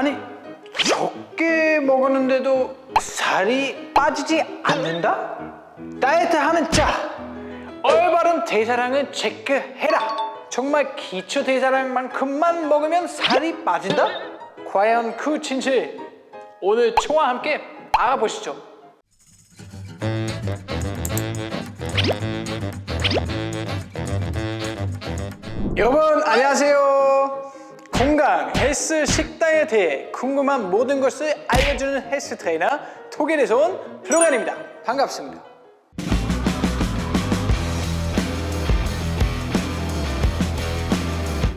아니 적게 먹었는데도 살이 빠지지 않는다? 다이어트 하는 자 올바른 대사량을 체크해라 정말 기초 대사량만큼만 먹으면 살이 빠진다? 과연 그 진실 오늘 저와 함께 알아보시죠 여러분 안녕하세요 건강 헬스 식단에 대해 궁금한 모든 것을 알려주는 헬스 트레이너 독일에서 온 플로간입니다 반갑습니다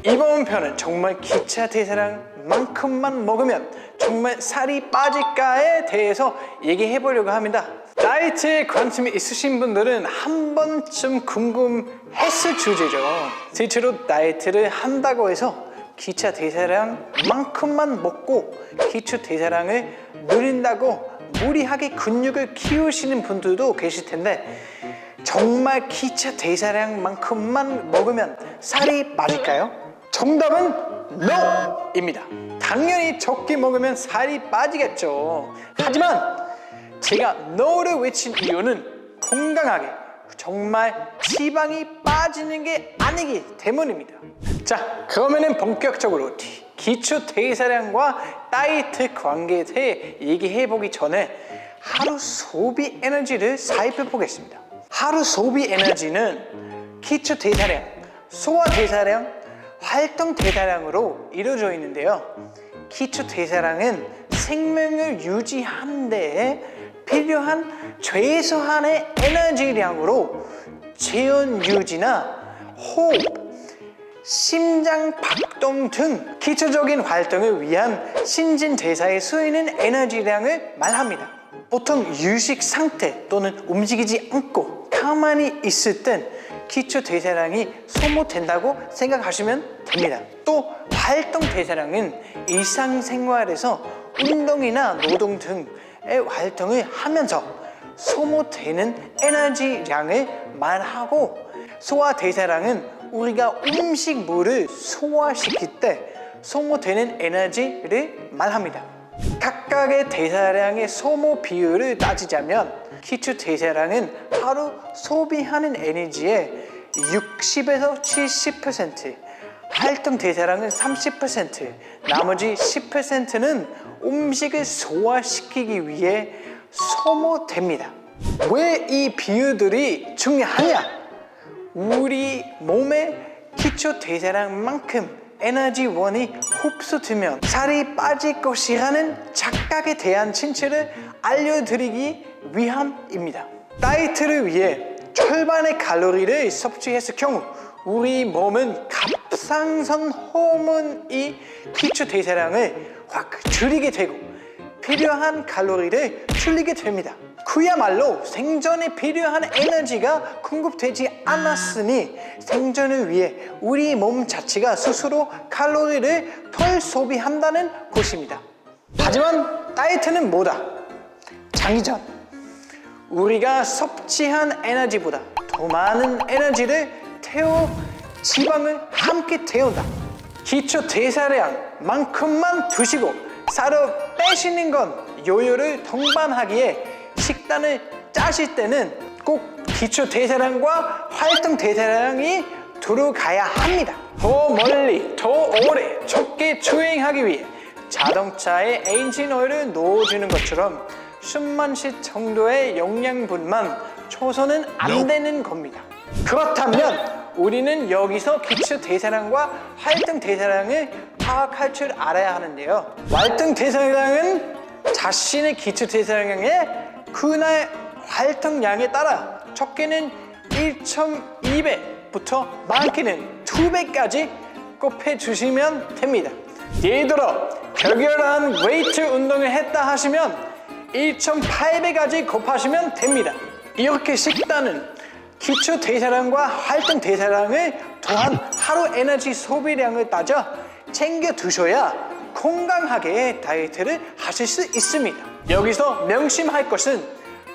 이번 편은 정말 기차 대사량만큼만 먹으면 정말 살이 빠질까에 대해서 얘기해 보려고 합니다. 다이어트에 관심이 있으신 분들은 한 번쯤 궁금했을 주제죠. 실제로 다이어트를 한다고 해서 기차 대사량만큼만 먹고 기초 대사량을 늘린다고 무리하게 근육을 키우시는 분들도 계실 텐데 정말 기차 대사량만큼만 먹으면 살이 빠질까요? 정답은 NO입니다. 당연히 적게 먹으면 살이 빠지겠죠. 하지만 제가 NO를 외친 이유는 건강하게 정말 지방이 빠지는 게 아니기 때문입니다. 자, 그러면은 본격적으로 기초 대사량과 다이어트 관계에 대해 얘기해 보기 전에 하루 소비 에너지를 살펴 보겠습니다. 하루 소비 에너지는 기초 대사량, 소화 대사량, 활동 대사량으로 이루어져 있는데요. 기초 대사량은 생명을 유지하는 데 필요한 최소한의 에너지량으로 체온 유지나 호흡, 심장 박동 등 기초적인 활동을 위한 신진대사에 쓰이는 에너지량을 말합니다. 보통 유식 상태 또는 움직이지 않고 가만히 있을 땐 기초 대사량이 소모된다고 생각하시면 됩니다. 또 활동 대사량은 일상생활에서 운동이나 노동 등의 활동을 하면서 소모되는 에너지량을 말하고 소화 대사량은 우리가 음식물을 소화시킬 때 소모되는 에너지를 말합니다. 각각의 대사량의 소모 비율을 따지자면 기초 대사량은 하루 소비하는 에너지의 60에서 70%, 활동 대사량은 30%, 나머지 10%는 음식을 소화시키기 위해 소모됩니다. 왜 이 비율들이 중요하냐? 우리 몸의 기초 대사량만큼 에너지원이 흡수되면 살이 빠질 것이라는 착각에 대한 진실을 알려드리기 위함입니다. 다이어트를 위해 절반의 칼로리를 섭취했을 경우 우리 몸은 갑상선 호르몬이 기초 대사량을 확 줄이게 되고 필요한 칼로리를 줄이게 됩니다. 그야말로 생존에 필요한 에너지가 공급되지 않았으니 생존을 위해 우리 몸 자체가 스스로 칼로리를 덜 소비한다는 것입니다. 하지만 다이어트는 뭐다? 장기전. 우리가 섭취한 에너지보다 더 많은 에너지를 태워 지방을 함께 태운다. 기초 대사량만큼만 드시고 살을 빼시는 건 요요를 동반하기에 식단을 짜실 때는 꼭 기초 대사량과 활동 대사량이 들어가야 합니다. 더 멀리, 더 오래, 적게 주행하기 위해 자동차에 엔진 오일을 넣어주는 것처럼 숨만 쉴 정도의 영양분만 초서는 안 되는 겁니다. 그렇다면 우리는 여기서 기초 대사량과 활동 대사량을 파악할 줄 알아야 하는데요. 활동 대사량은 자신의 기초 대사량의 그날 활동량에 따라 적게는 1.2배부터 많게는 2배까지 곱해 주시면 됩니다. 예를 들어 격렬한 웨이트 운동을 했다 하시면 1.8배까지 곱하시면 됩니다. 이렇게 식단은 기초 대사량과 활동 대사량을 더한 하루 에너지 소비량을 따져 챙겨 두셔야 건강하게 다이어트를 하실 수 있습니다. 여기서 명심할 것은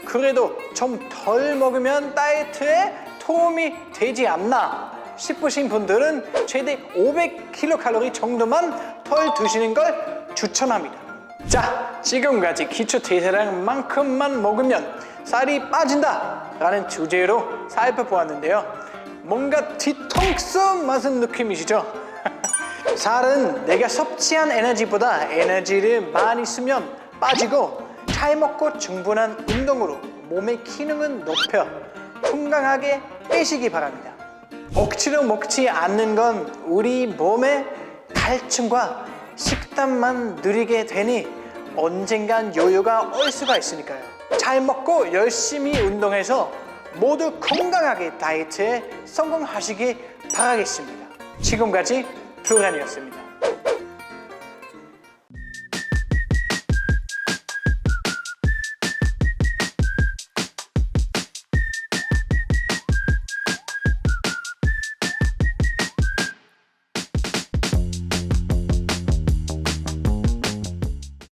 그래도 좀 덜 먹으면 다이어트에 도움이 되지 않나 싶으신 분들은 최대 500kcal 정도만 덜 드시는 걸 추천합니다. 자, 지금까지 기초 대사량만큼만 먹으면 살이 빠진다 라는 주제로 살펴보았는데요. 뭔가 뒤통수 맞은 느낌이시죠? 살은 내가 섭취한 에너지보다 에너지를 많이 쓰면 빠지고 잘 먹고 충분한 운동으로 몸의 기능은 높여 건강하게 빼시기 바랍니다. 억지로 먹지 않는 건 우리 몸에 갈증과 식단만 누리게 되니 언젠간 요요가 올 수가 있으니까요. 잘 먹고 열심히 운동해서 모두 건강하게 다이어트에 성공하시기 바라겠습니다. 지금까지 두란이었습니다.